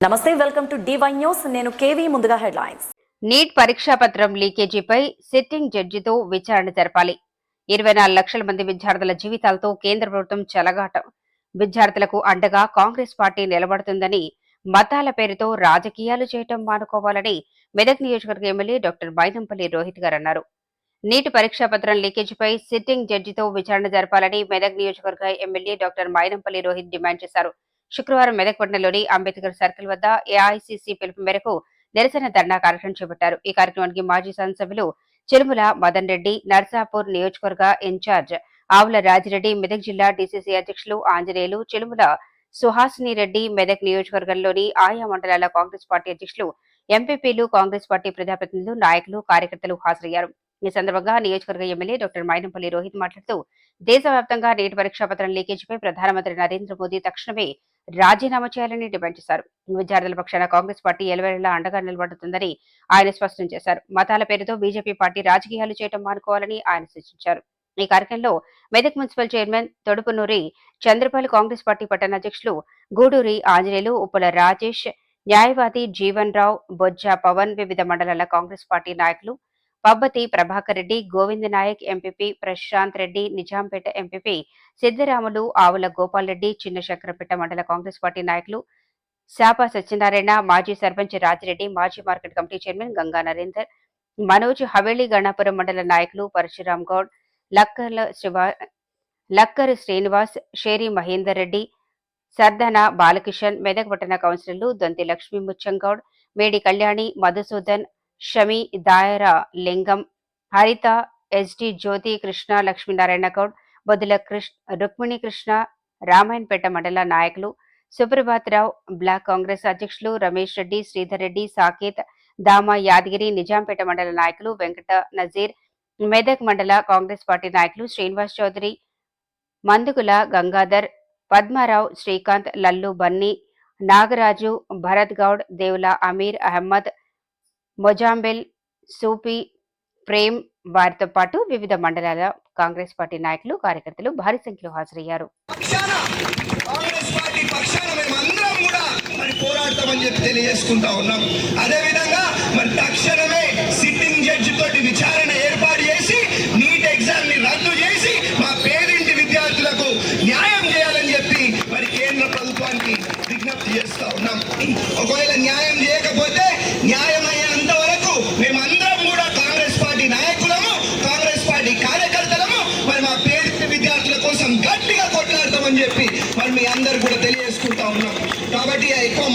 నమస్తే welcome to DY news నేను KV ముందుగా హెడ్లైన్స్. నీట్ పరీక్షా పత్రం లీకేజీపై సిట్టింగ్ జడ్జితో విచారణ జరపాలి. ఇరవై నాలుగు లక్షల మంది విద్యార్థుల జీవితాలతో కేంద్ర ప్రభుత్వం చెలగాటం. విద్యార్థులకు అండగా కాంగ్రెస్ పార్టీ నిలబడుతుందని మతాల పేరుతో రాజకీయాలు చేయటం మానుకోవాలని మెదక్ నియోజకవర్గ ఎమ్మెల్యే డాక్టర్ బైనంపల్లి రోహిత్ గారు అన్నారు. నీటి పరీక్షా పత్రం లీకేజీపై సిట్టింగ్ జడ్జితో విచారణ జరపాలని మెదక్ నియోజకవర్గ MLA doctor Mynampally Rohit demand చేశారు. శుక్రవారం మెదక్ పట్టణంలోని అంబేద్కర్ సర్కిల్ వద్ద ఏఐసిసి పిలుపు మేరకు నిరసన ధర్నా కార్యక్రమం చేపట్టారు. ఈ కార్యక్రమానికి మాజీ శాసనసభ్యులు చిరుమల మదన్ రెడ్డి నర్సాపూర్ నియోజకవర్గ ఇన్ఛార్జ్ ఆవుల రాజిరెడ్డి మెదక్ జిల్లా డిసిసి అధ్యక్షులు ఆంజనేయులు చిలుముల సుహాసిని రెడ్డి మెదక్ నియోజకవర్గంలోని ఆయా మండలాల కాంగ్రెస్ పార్టీ అధ్యక్షులు ఎంపీపీలు కాంగ్రెస్ పార్టీ ప్రజాప్రతినిధులు నాయకులు కార్యకర్తలు హాజరయ్యారు. ఈ సందర్భంగా నియోజకవర్గ ఎమ్మెల్యే డాక్టర్ మైనంపల్లి రోహిత్ మాట్లాడుతూ దేశవ్యాప్తంగా నీటి పరీక్షా పత్రం లీకేజీపై ప్రధానమంత్రి నరేంద్ర మోదీ తక్షణమే రాజీనామా చేయాలని డిమాండ్ చేశారు. విద్యార్థుల పక్షాన కాంగ్రెస్ పార్టీ ఎలవేళలా అండగా నిలబడుతుందని ఆయన స్పష్టం చేశారు. మతాల పేరుతో బీజేపీ పార్టీ రాజకీయాలు చేయడం మానుకోవాలని ఆయన సూచించారు. ఈ కార్యక్రమంలో Medak municipal chairman Thodupunoori Chandrapal Congress party పట్టణ అధ్యక్షులు గూడూరి ఆంజనేయులు ఉప్పల రాజేష్ న్యాయవాది జీవన్ రావు బొజ్జా పవన్ వివిధ మండలాల కాంగ్రెస్ పార్టీ నాయకులు పబ్బతి ప్రభాకర్ రెడ్డి గోవింద్ నాయక్ ఎంపీపీ ప్రశాంత్ రెడ్డి నిజాంపేట ఎంపీపీ సిద్ధరాములు ఆవుల గోపాల్ రెడ్డి చిన్న శంకరపేట మండల కాంగ్రెస్ పార్టీ నాయకులు శాప సత్యనారాయణ మాజీ సర్పంచ్ రాజిరెడ్డి మాజీ market committee chairman Ganga Narender Manoj Haveli Ganapuram మండల నాయకులు పరశురామ్ గౌడ్ లక్కర్ల శివ లక్కర్ శ్రీనివాస్ షేరి మహేందర్ రెడ్డి సర్దన బాలకిషన్ మెదక్ పట్టణ కౌన్సిలర్లు దొంతి లక్ష్మీ ముచ్చంగౌడ్ మేడి కళ్యాణి మధుసూదన్ షమి దాయర లింగం హరిత ఎస్డి జ్యోతి కృష్ణ లక్ష్మీనారాయణ గౌడ్ బొద్దుల కృష్ణ రుక్మిణి కృష్ణ రామాయణపేట మండల నాయకులు సుప్రభాతరావు బ్లాక్ కాంగ్రెస్ అధ్యక్షులు రమేష్ రెడ్డి శ్రీధర్ రెడ్డి సాకేత్ దామ యాదగిరి నిజాంపేట మండల నాయకులు వెంకట నజీర్ మెదక్ మండల కాంగ్రెస్ పార్టీ నాయకులు శ్రీనివాస్ చౌదరి మందుగుల గంగాధర్ పద్మారావు శ్రీకాంత్ లల్లు బన్నీ నాగరాజు భరత్ గౌడ్ దేవుల అమీర్ అహ్మద్ మొజాంబెల్ సూపీ ప్రేమ్ వారితో పాటు వివిధ మండలాల కాంగ్రెస్ పార్టీ నాయకులు కార్యకర్తలు భారీ సంఖ్యలో హాజరయ్యారు. పోరాడతామని చెప్పి తెలియజేసుకుంటా ఉన్నాం. మరి తక్షణమే సిట్టింగ్ జడ్జి తోటి విచారణ ఏర్పాటు చేసి నీట్ ఎగ్జామ్ని రద్దు చేసి మా పేరింటి విద్యార్థులకు న్యాయం చేయాలని చెప్పి మరి కేంద్ర ప్రభుత్వానికి విజ్ఞప్తి చేస్తా ఉన్నాం. ఒకవేళ న్యాయం చెప్పి మరి మీ అందరు కూడా తెలియజేసుకుంటా ఉన్నాం. కాబట్టి ఎక్కువ